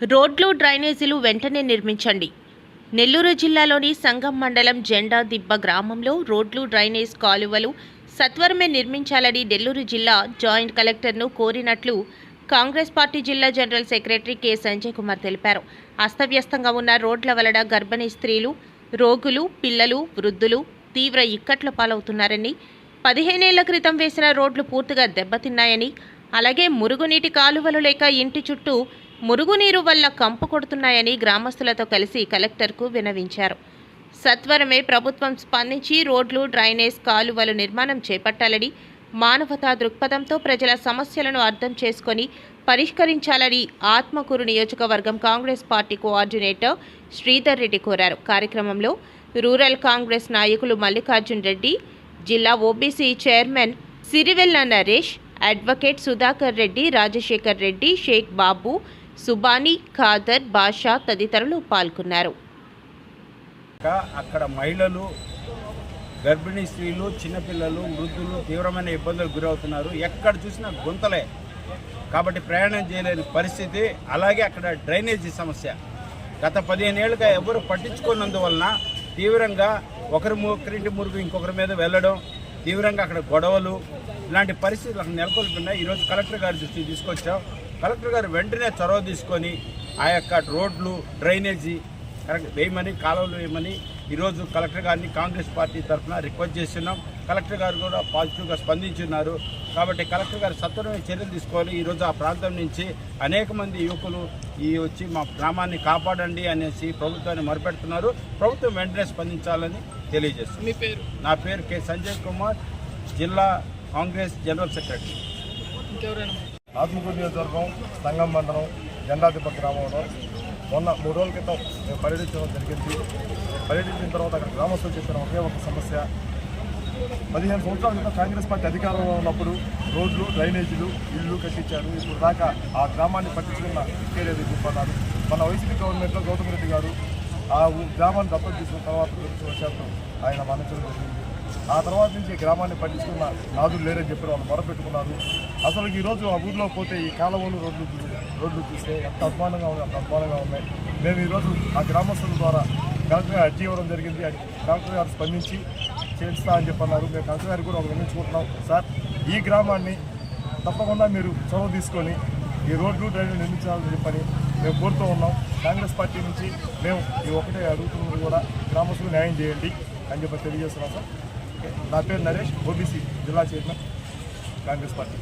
రోడ్లు డ్రైనేజీలు వెంటనే నిర్మించండి. నెల్లూరు జిల్లాలోని సంగం మండలం జెండా దిబ్బ గ్రామంలో రోడ్లు డ్రైనేజ్ కాలువలు సత్వరమే నిర్మించాలని నెల్లూరు జిల్లా జాయింట్ కలెక్టర్ను కోరినట్లు కాంగ్రెస్ పార్టీ జిల్లా general secretary K. Sanjay Kumar తెలిపారు. అస్తవ్యస్తంగా ఉన్న రోడ్ల వలన గర్భిణీ స్త్రీలు రోగులు పిల్లలు వృద్ధులు తీవ్ర ఇక్కట్ల పాలవుతున్నారని పదిహేనేళ్ళ క్రితం వేసిన రోడ్లు పూర్తిగా దెబ్బతిన్నాయని అలాగే మురుగునీటి కాలువలు లేక ఇంటి చుట్టూ మురుగునీరు వల్ల కంపు కొడుతున్నాయని గ్రామస్తులతో కలిసి కలెక్టర్కు వినవించారు. సత్వరమే ప్రభుత్వం స్పందించి రోడ్లు డ్రైనేజ్ కాలువలు నిర్మాణం చేపట్టాలని మానవతా దృక్పథంతో ప్రజల సమస్యలను అర్థం చేసుకొని పరిష్కరించాలని ఆత్మకూరు నియోజకవర్గం కాంగ్రెస్ పార్టీ కోఆర్డినేటర్ శ్రీధర్ రెడ్డి కోరారు. కార్యక్రమంలో రూరల్ కాంగ్రెస్ నాయకులు మల్లికార్జున్ రెడ్డి జిల్లా OBC chairman Sirivella Naresh advocate Sudhakar Reddy Rajashekar Reddy Sheikh Babu Subhani Khadar Basha తదితరులు పాల్గొన్నారు. అక్కడ మహిళలు గర్భిణీ స్త్రీలు చిన్నపిల్లలు వృద్ధులు తీవ్రమైన ఇబ్బందులకు గురవుతున్నారు. ఎక్కడ చూసినా గుంతలే. కాబట్టి ప్రయాణం చేయలేని పరిస్థితి. అలాగే అక్కడ డ్రైనేజీ సమస్య. గత పదిహేను ఏళ్ళుగా ఎవరు పట్టించుకున్నందువలన తీవ్రంగా ఒకరి ఒకరింటి మురుగు ఇంకొకరి మీద వెళ్ళడం తీవ్రంగా అక్కడ గొడవలు ఇలాంటి పరిస్థితులు అక్కడ నెలకొల్పున్నాయి ఈరోజు కలెక్టర్ గారి దృష్టికి తీసుకొచ్చాం. కలెక్టర్ గారు వెంటనే చొరవ తీసుకొని ఆ యొక్క రోడ్లు డ్రైనేజీ కరెక్ట్ వేయమని కాలువలు వేయమని ఈరోజు కలెక్టర్ గారిని కాంగ్రెస్ పార్టీ తరఫున రిక్వెస్ట్ చేస్తున్నాం. కలెక్టర్ గారు కూడా పాజిటివ్గా స్పందించున్నారు. కాబట్టి కలెక్టర్ గారు సత్వరమే చర్యలు తీసుకోవాలి. ఈరోజు ఆ ప్రాంతం నుంచి అనేక మంది యువకులు ఈ వచ్చి మా గ్రామాన్ని కాపాడండి అనేసి ప్రభుత్వాన్ని మొరపెడుతున్నారు. ప్రభుత్వం వెంటనే స్పందించాలని తెలియజేస్తుంది మీ పేరు? నా పేరు కె సంజయ్ కుమార్ జిల్లా కాంగ్రెస్ జనరల్ సెక్రటరీ. ఇంకెవరైనా ఆత్మకూరు నియోజకవర్గం సంగం మండలం జెండాదిబ్బ గ్రామంలో మొన్న మూడు రోజుల క్రితం మేము పర్యటించడం జరిగింది. పర్యటించిన తర్వాత అక్కడ గ్రామస్తులు చెప్పిన ఒకే ఒక సమస్య. పదిహేను సంవత్సరాల క్రితం కాంగ్రెస్ పార్టీ అధికారంలో ఉన్నప్పుడు రోడ్లు డ్రైనేజీలు ఇళ్ళు కట్టించారు. ఇప్పుడు దాకా ఆ గ్రామాన్ని పట్టించుకున్న లేదు చెప్పన్నారు మన వైసీపీ గవర్నమెంట్లో గౌతమ్ రెడ్డి గారు ఆ గ్రామాన్ని దత్తత తీసుకున్న తర్వాత దురదృష్టవశాత్తు ఆయన మరణించడం జరిగింది. ఆ తర్వాత నుంచి ఈ గ్రామాన్ని పట్టించుకున్న నాదులు లేరని చెప్పి వాళ్ళు మొరపెట్టుకున్నారు. అసలు ఈరోజు ఆ ఊర్లో పోతే ఈ కాలువలు రోడ్లు రోడ్లు చూస్తే ఎంత అభిమానంగా ఉన్నాయి అంత అభిమానంగా ఉన్నాయి. మేము ఈరోజు ఆ గ్రామస్తుల ద్వారా కలెక్టర్ గారు అర్జీ ఇవ్వడం జరిగింది. కలెక్టర్ గారు స్పందించి చేస్తా అని చెప్పన్నారు. మేము కలెక్టర్ గారికి కూడా ఒక వినియోగించుకుంటున్నాం సార్ ఈ గ్రామాన్ని తప్పకుండా మీరు చొరవ తీసుకొని ఈ రోడ్లు డ్రైన్లు నిర్మించాలని చెప్పని మేము కోరుతూ ఉన్నాం. కాంగ్రెస్ పార్టీ నుంచి మేము ఈ ఒకటే అడుగుతున్నది కూడా గ్రామస్తులు న్యాయం చేయండి అని చెప్పి తెలియజేస్తున్నాం సార్. నా పేరు నరేష్ ఓబీసీ జిల్లా చైర్మన్ కాంగ్రెస్ పార్టీ.